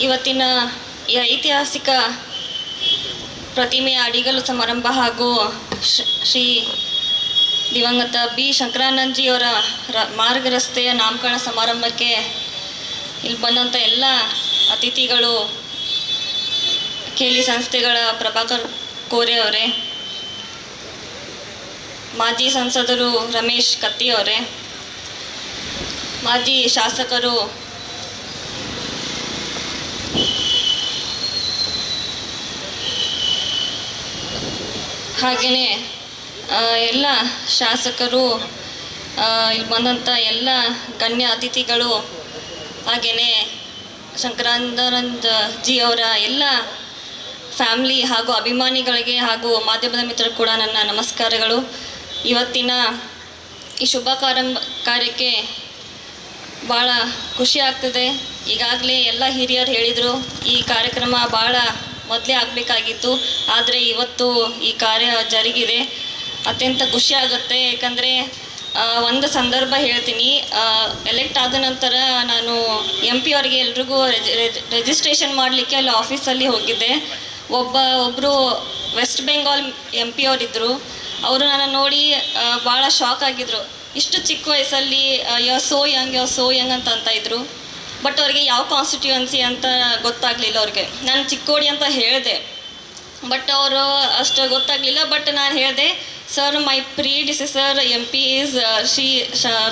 ಇವತ್ತಿನ ಈ ಐತಿಹಾಸಿಕ ಪ್ರತಿಮೆಯ ಅಡಿಗಲು ಸಮಾರಂಭ ಹಾಗೂ ಶ್ರೀ ದಿವಂಗತ ಬಿ ಶಂಕರಾನಂದಜಿಯವರ ರ ಮಾರ್ಗ ರಸ್ತೆಯ ನಾಮಕರಣ ಸಮಾರಂಭಕ್ಕೆ ಇಲ್ಲಿ ಬಂದಂಥ ಎಲ್ಲ ಅತಿಥಿಗಳು ಕೇಳಿ ಸಂಸ್ಥೆಗಳ ಪ್ರಭಾಕರ್ ಕೋರೆ ಅವರೇ, ಮಾಜಿ ಸಂಸದರು ರಮೇಶ್ ಕತ್ತಿ ಅವರೇ, ಮಾಜಿ ಶಾಸಕರು ಹಾಗೆಯೇ ಎಲ್ಲ ಶಾಸಕರು ಇಲ್ಲಿ ಬಂದಂಥ ಎಲ್ಲ ಗಣ್ಯ ಅತಿಥಿಗಳು ಹಾಗೆಯೇ ಶಂಕರಾನಂದ ಜಿ ಅವರ ಎಲ್ಲ ಫ್ಯಾಮ್ಲಿ ಹಾಗೂ ಅಭಿಮಾನಿಗಳಿಗೆ ಹಾಗೂ ಮಾಧ್ಯಮದ ಮಿತ್ರರು ಕೂಡ ನನ್ನ ನಮಸ್ಕಾರಗಳು. ಇವತ್ತಿನ ಈ ಶುಭ ಕಾರ್ಯಕ್ಕೆ ಭಾಳ ಖುಷಿ ಆಗ್ತದೆ. ಈಗಾಗಲೇ ಎಲ್ಲ ಹಿರಿಯರು ಹೇಳಿದರು, ಈ ಕಾರ್ಯಕ್ರಮ ಭಾಳ ಮೊದಲೇ ಆಗಬೇಕಾಗಿತ್ತು. ಆದರೆ ಇವತ್ತು ಈ ಕಾರ್ಯ ಜರುಗಿದೆ. ಅತ್ಯಂತ ಖುಷಿ ಆಗುತ್ತೆ. ಯಾಕಂದರೆ ಒಂದು ಸಂದರ್ಭ ಹೇಳ್ತೀನಿ. ಎಲೆಕ್ಟ್ ಆದ ನಂತರ ನಾನು ಎಂ ಪಿ ಅವರಿಗೆ ಎಲ್ರಿಗೂ ರಿಜಿಸ್ಟ್ರೇಷನ್ ಮಾಡಲಿಕ್ಕೆ ಅಲ್ಲಿ ಆಫೀಸಲ್ಲಿ ಹೋಗಿದ್ದೆ. ಒಬ್ಬ ಒಬ್ಬರು ವೆಸ್ಟ್ ಬೆಂಗಾಲ್ ಎಂ ಪಿ ಅವರಿದ್ದರು ಅವರು ನನ್ನ ನೋಡಿ ಭಾಳ ಶಾಕ್ ಆಗಿದ್ರು. ಇಷ್ಟು ಚಿಕ್ಕ ವಯಸ್ಸಲ್ಲಿ yo so young yo so young ಅಂತ ಅಂತ ಇದ್ರು. ಬಟ್ ಅವ್ರಿಗೆ ಯಾವ ಕಾನ್ಸ್ಟಿಟ್ಯೂಯನ್ಸಿ ಅಂತ ಗೊತ್ತಾಗಲಿಲ್ಲ ಅವ್ರಿಗೆ. ನಾನು ಚಿಕ್ಕೋಡಿ ಅಂತ ಹೇಳಿದೆ. ಬಟ್ ಅವರು ಅಷ್ಟು ಗೊತ್ತಾಗಲಿಲ್ಲ ಬಟ್ ನಾನು ಹೇಳಿದೆ sir my predecessor M P is Shri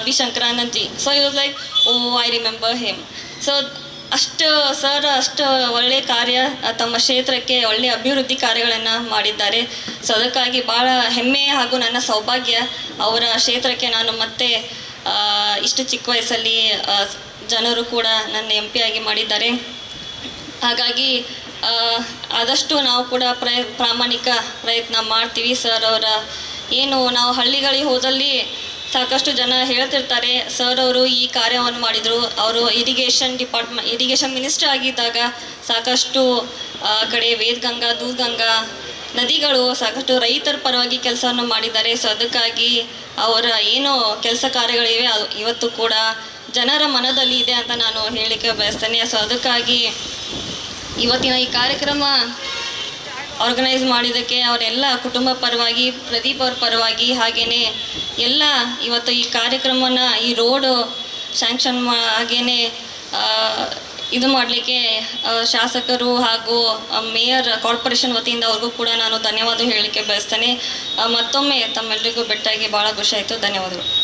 B Shankaranand ji so you like oh I remember him so ಅಷ್ಟು ಸರ್ ಅಷ್ಟು ಒಳ್ಳೆಯ ಕಾರ್ಯ ತಮ್ಮ ಕ್ಷೇತ್ರಕ್ಕೆ ಒಳ್ಳೆಯ ಅಭಿವೃದ್ಧಿ ಕಾರ್ಯಗಳನ್ನು ಮಾಡಿದ್ದಾರೆ. ಸೊ ಅದಕ್ಕಾಗಿ ಭಾಳ ಹೆಮ್ಮೆ ಹಾಗೂ ನನ್ನ ಸೌಭಾಗ್ಯ, ಅವರ ಕ್ಷೇತ್ರಕ್ಕೆ ನಾನು ಮತ್ತೆ ಇಷ್ಟು ಚಿಕ್ಕ ವಯಸ್ಸಲ್ಲಿ ಜನರು ಕೂಡ ನನ್ನ ಎಂ ಆಗಿ ಮಾಡಿದ್ದಾರೆ. ಹಾಗಾಗಿ ಆದಷ್ಟು ನಾವು ಕೂಡ ಪ್ರಯ, ಪ್ರಾಮಾಣಿಕ ಪ್ರಯತ್ನ ಮಾಡ್ತೀವಿ ಸರ್ ಅವರ. ಏನು, ನಾವು ಹಳ್ಳಿಗಳಿಗೆ ಹೋದಲ್ಲಿ ಸಾಕಷ್ಟು ಜನ ಹೇಳ್ತಿರ್ತಾರೆ, ಸರ್ ಅವರು ಈ ಕಾರ್ಯವನ್ನು ಮಾಡಿದರು. ಅವರು ಇರಿಗೇಷನ್ ಡಿಪಾರ್ಟ್ಮೆಂಟ್ ಇರಿಗೇಷನ್ ಮಿನಿಸ್ಟರ್ ಆಗಿದ್ದಾಗ ಸಾಕಷ್ಟು ಕಡೆ ವೇದಗಂಗಾ, ದೂದ್ಗಂಗಾ ನದಿಗಳು ಸಾಕಷ್ಟು ರೈತರ ಪರವಾಗಿ ಕೆಲಸವನ್ನು ಮಾಡಿದ್ದಾರೆ. ಸೊ ಅದಕ್ಕಾಗಿ ಅವರ ಏನು ಕೆಲಸ ಕಾರ್ಯಗಳಿವೆ. ಅದು ಇವತ್ತು ಕೂಡ ಜನರ ಮನದಲ್ಲಿ ಇದೆ ಅಂತ ನಾನು ಹೇಳಲಿಕ್ಕೆ ಬಯಸ್ತೇನೆ. ಸೊ ಅದಕ್ಕಾಗಿ ಇವತ್ತಿನ ಈ ಕಾರ್ಯಕ್ರಮ ಆರ್ಗನೈಸ್ ಮಾಡಿದ್ದಕ್ಕೆ ಅವರೆಲ್ಲ ಕುಟುಂಬ ಪರವಾಗಿ, ಪ್ರದೀಪ್ ಅವ್ರ ಪರವಾಗಿ ಹಾಗೇ ಎಲ್ಲ ಇವತ್ತು ಈ ಕಾರ್ಯಕ್ರಮನ ಈ ರೋಡು ಸ್ಯಾಂಕ್ಷನ್ ಮಾ ಹಾಗೆಯೇ ಇದು ಮಾಡಲಿಕ್ಕೆ ಶಾಸಕರು ಹಾಗೂ ಮೇಯರ್ ಕಾರ್ಪೊರೇಷನ್ ವತಿಯಿಂದ ಅವ್ರಿಗೂ ಕೂಡ ನಾನು ಧನ್ಯವಾದ ಹೇಳಲಿಕ್ಕೆ ಬಯಸ್ತೇನೆ. ಮತ್ತೊಮ್ಮೆ ತಮ್ಮೆಲ್ಲರಿಗೂ ಬೆಟ್ಟಾಗಿ ಭಾಳ ಖುಷಿಯಾಯಿತು ಧನ್ಯವಾದಗಳು.